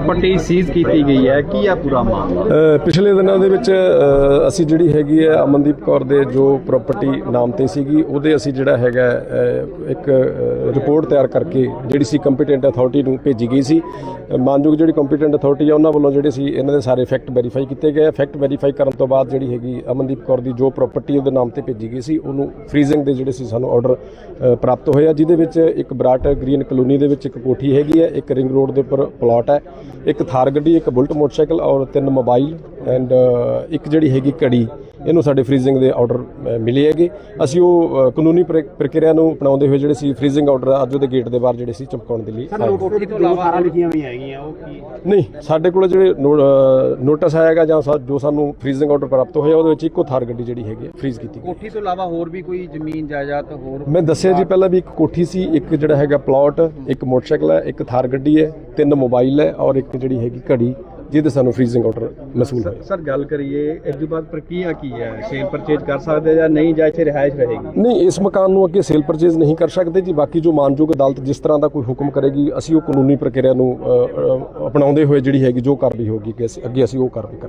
Property cease ਕੀਤੀ ਗਈ ਹੈ, ਕੀ ਆ ਪੂਰਾ ਮਾਮਲਾ? ਪਿਛਲੇ ਦਿਨਾਂ ਦੇ ਵਿੱਚ ਅਸੀਂ ਜਿਹੜੀ ਹੈਗੀ ਹੈ ਅਮਨਦੀਪ ਕੌਰ ਦੇ ਜੋ ਪ੍ਰਾਪਰਟੀ ਨਾਮ ਤੇ ਸੀਗੀ, ਉਹਦੇ ਅਸੀਂ ਜਿਹੜਾ ਹੈਗਾ ਇੱਕ ਰਿਪੋਰਟ ਤਿਆਰ ਕਰਕੇ ਜਿਹੜੀ ਸੀ ਕੰਪੀਟੈਂਟ ਅਥਾਰਟੀ ਨੂੰ ਭੇਜੀ ਗਈ ਸੀ। ਮਾਨਯੋਗ ਜਿਹੜੀ ਕੰਪੀਟੈਂਟ ਅਥਾਰਟੀ ਆ, ਉਹਨਾਂ ਵੱਲੋਂ ਜਿਹੜੇ ਸੀ, ਇਹਨਾਂ ਦੇ ਸਾਰੇ ਫੈਕਟ ਵੈਰੀਫਾਈ ਕੀਤੇ ਗਏ ਫੈਕਟ ਵੈਰੀਫਾਈ ਕਰਨ ਤੋਂ ਬਾਅਦ ਜਿਹੜੀ ਹੈਗੀ ਅਮਨਦੀਪ ਕੌਰ ਦੀ ਜੋ ਪ੍ਰਾਪਰਟੀ ਉਹਦੇ ਨਾਮ ਤੇ ਭੇਜੀ ਗਈ ਸੀ, ਉਹਨੂੰ ਫ੍ਰੀਜ਼ਿੰਗ ਦੇ ਜਿਹੜੇ ਸੀ ਸਾਨੂੰ ਆਰਡਰ ਪ੍ਰਾਪਤ ਹੋਇਆ, ਜਿਹਦੇ ਵਿੱਚ ਇੱਕ ਬਰਾਟ ਗ੍ਰੀਨ ਕਲੋਨੀ ਦੇ ਵਿੱਚ ਇੱਕ ਕੋਠੀ ਹੈਗੀ ਹੈ, ਇੱਕ ਰਿੰਗ ਰੋਡ ਦੇ ਉੱਪਰ ਪਲਾਟ ਹੈ। ਇੱਕ ਥਾਰ ਗੱਡੀ ਇੱਕ ਬੁਲਟ ਮੋਟਰਸਾਈਕਲ ਔਰ ਤਿੰਨ ਮੋਬਾਈਲ। ਐਂਡ ਇੱਕ ਜਿਹੜੀ ਹੈਗੀ ਘੜੀ ਇਹਨੂੰ ਸਾਡੇ ਫ੍ਰੀਜ਼ਿੰਗ ਦੇ ਆਰਡਰ ਮਿਲੇ ਹੈਗੇ। ਅਸੀਂ ਉਹ ਕਾਨੂੰਨੀ ਪ੍ਰ- ਪ੍ਰਕਿਰਿਆ ਨੂੰ ਅਪਣਾਉਂਦੇ ਹੋਏ ਜਿਹੜੇ ਸੀ ਫ੍ਰੀਜ਼ਿੰਗ ਆਰਡਰ ਅੱਜ ਉਹਦੇ ਗੇਟ ਦੇ ਬਾਹਰ ਜਿਹੜੇ ਸੀ ਚਮਕਾਉਣ ਦੇ ਲਈ ਆਏ। ਕੋਠੀ ਤੋਂ ਇਲਾਵਾ ਲਿਖੀਆਂ ਹੋਈਆਂ ਹੈਗੀਆਂ ਉਹ ਕੀ? ਨਹੀਂ ਸਾਡੇ ਕੋਲ ਜਿਹੜੇ ਨੋਟਿਸ ਆਇਆਗਾ ਜਾਂ ਜੋ ਸਾਨੂੰ ਫ੍ਰੀਜ਼ਿੰਗ ਆਰਡਰ ਪ੍ਰਾਪਤ ਹੋਇਆ ਉਹਦੇ ਵਿੱਚ ਇੱਕੋ ਥਾਰ ਗੱਡੀ ਜਿਹੜੀ ਹੈਗੀ ਫ੍ਰੀਜ਼ ਕੀਤੀ ਗਈ। ਕੋਠੀ ਤੋਂ ਇਲਾਵਾ ਹੋਰ ਵੀ ਕੋਈ ਜ਼ਮੀਨ ਜਾਇਦਾਦ ਹੋਰ? ਮੈਂ ਦੱਸਿਆ ਜੀ ਪਹਿਲਾਂ ਵੀ ਇੱਕ ਕੋਠੀ ਸੀ ਇੱਕ ਜਿਹੜਾ ਹੈਗਾ ਪਲਾਟ ਇੱਕ ਮੋਟਰਸਾਈਕਲ ਹੈ ਇੱਕ ਥਾਰ ਗੱਡੀ ਹੈ ਤਿੰਨ ਮੋਬਾਈਲ ਹੈ ਔਰ ਇੱਕ ਜਿਹੜੀ ਹੈਗੀ ਘੜੀ। ਜਿਹਦੇ ਸਾਨੂੰ ਫ੍ਰੀਜ਼ਿੰਗ ਆਰਡਰ ਮਸੂਲ ਹੋਇਆ। ਸਰ ਗੱਲ ਕਰੀਏ ਇਸ ਤੋਂ ਬਾਅਦ ਪ੍ਰਕਿਰਿਆ ਕੀ ਹੈ? ਸੇਲ ਪਰਚੇਜ ਕਰ ਸਕਦੇ ਜਾਂ ਨਹੀਂ ਜਾਂ ਇੱਥੇ ਰਿਹਾਇਸ਼ ਰਹੇਗੀ? ਨਹੀਂ ਇਸ ਮਕਾਨ ਨੂੰ ਅੱਗੇ ਸੇਲ ਪਰਚੇਜ਼ ਨਹੀਂ ਕਰ ਸਕਦੇ ਜੀ। ਬਾਕੀ ਜੋ ਮਾਨਯੋਗ ਅਦਾਲਤ ਜਿਸ ਤਰ੍ਹਾਂ ਦਾ ਕੋਈ ਹੁਕਮ ਕਰੇਗੀ ਅਸੀਂ ਉਹ ਕਾਨੂੰਨੀ ਪ੍ਰਕਿਰਿਆ ਨੂੰ ਅਪਣਾਉਂਦੇ ਹੋਏ ਜਿਹੜੀ ਹੈਗੀ ਜੋ ਕਾਰਵਾਈ ਹੋਗੀ ਕਿ ਅੱਗੇ ਅਸੀਂ ਉਹ ਕਰਾਂਗੇ।